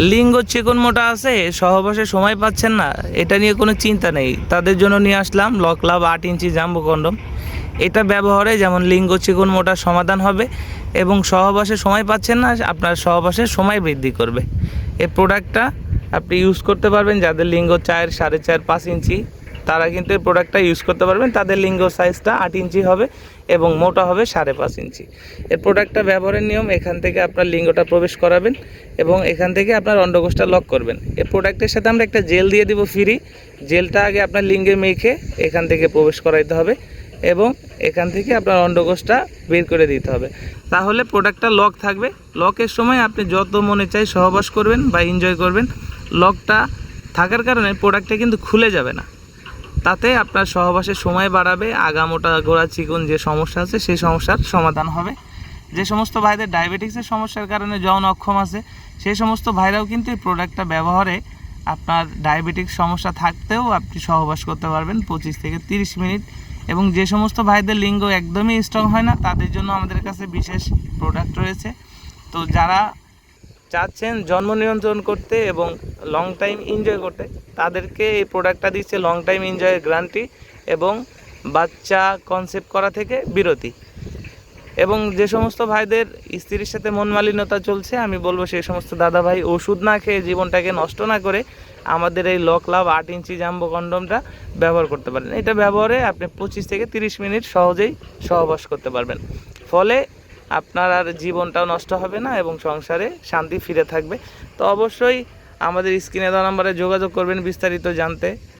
লিঙ্গ চিকন মোটা আছে, সহবাসে সময় পাচ্ছেন না, এটা নিয়ে কোনো চিন্তা নেই। তাদের জন্য নিয়ে আসলাম লকলাভ আট ইঞ্চি জাম্বো কন্ডম। এটা ব্যবহারে যেমন লিঙ্গ চিকন মোটা সমাধান হবে এবং সহবাসে সময় পাচ্ছেন না, আপনার সহবাসে সময় বৃদ্ধি করবে। এ প্রোডাক্টটা আপনি ইউজ করতে পারবেন যাদের লিঙ্গ চার সাড়ে চার পাঁচ ইঞ্চি তারা কিন্তু এই প্রোডাক্টটা ইউজ করতে পারবেন। তাদের লিঙ্গ সাইজটা আট ইঞ্চি হবে এবং মোটা হবে সাড়ে পাঁচ ইঞ্চি। এই প্রোডাক্টটা ব্যবহারের নিয়ম, এখান থেকে আপনার লিঙ্গটা প্রবেশ করাবেন এবং এখান থেকে আপনার অন্ডকোষটা লক করবেন। এই প্রোডাক্টের সাথে আমরা একটা জেল দিয়ে দিব ফ্রি জেলটা আগে আপনার লিঙ্গে মেখে এখান থেকে প্রবেশ করাইতে হবে এবং এখান থেকে আপনার অন্ডকোষটা বের করে দিতে হবে। তাহলে প্রোডাক্টটা লক থাকবে। লকের সময় আপনি যত মনে চাই সহবাস করবেন বা এনজয় করবেন। লকটা থাকার কারণে প্রোডাক্টটা কিন্তু খুলে যাবে না। তাতে আপনার সহবাসের সময় বাড়াবে, আগামোটা গোড়া চিকন যে সমস্যা আছে, সেই সমস্যার সমাধান হবে। যে সমস্ত ভাইদের ডায়াবেটিক্সের সমস্যার কারণে যৌন অক্ষম আছে, সেই সমস্ত ভাইরাও কিন্তু এই প্রোডাক্টটা ব্যবহারে আপনার ডায়াবেটিক্স সমস্যা থাকতেও আপনি সহবাস করতে পারবেন পঁচিশ থেকে তিরিশ মিনিট। এবং যে সমস্ত ভাইদের লিঙ্গ একদমই স্ট্রং হয় না, তাদের জন্য আমাদের কাছে বিশেষ প্রোডাক্ট রয়েছে। তো যারা চাচ্ছেন জন্ম নিয়ন্ত্রণ করতে এবং লং টাইম এনজয় করতে। তাদেরকে এই প্রোডাক্টটা দিচ্ছে লং টাইম এনজয়ের গ্যারান্টি এবং বাচ্চা কনসেপ্ট করা থেকে বিরতি। এবং যে সমস্ত ভাইদের স্ত্রীর সাথে মন মালিন্যতা চলছে, আমি বলব সেই সমস্ত দাদা ভাই ওষুধ না খেয়ে জীবনটাকে নষ্ট না করে আমাদের এই লক লাভ আট ইঞ্চি জাম্বো কন্ডমটা ব্যবহার করতে পারেন। এটা ব্যবহারে আপনি পঁচিশ থেকে তিরিশ মিনিট সহজেই সহবাস করতে পারবেন। ফলে আপনার আর জীবনটাও নষ্ট হবে না এবং সংসারে শান্তি ফিরে থাকবে। তো অবশ্যই আমাদের স্ক্রিনে দেওয়া নাম্বারে যোগাযোগ করবেন বিস্তারিত জানতে।